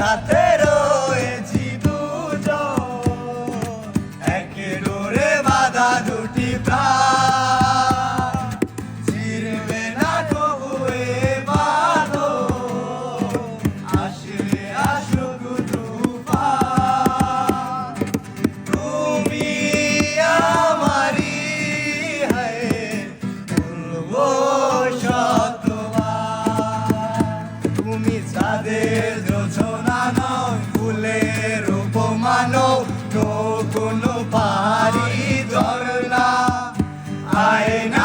সাথে রয়েছি দুজন। একে ডোরে বাধা দুটি প্রাণ। ছিড়বে না তবু এ বাঁধো আসলে আসুক তুফান। তুমি আমারি হয়ে তুলবো শতবার তুমি তাদের I. Bye.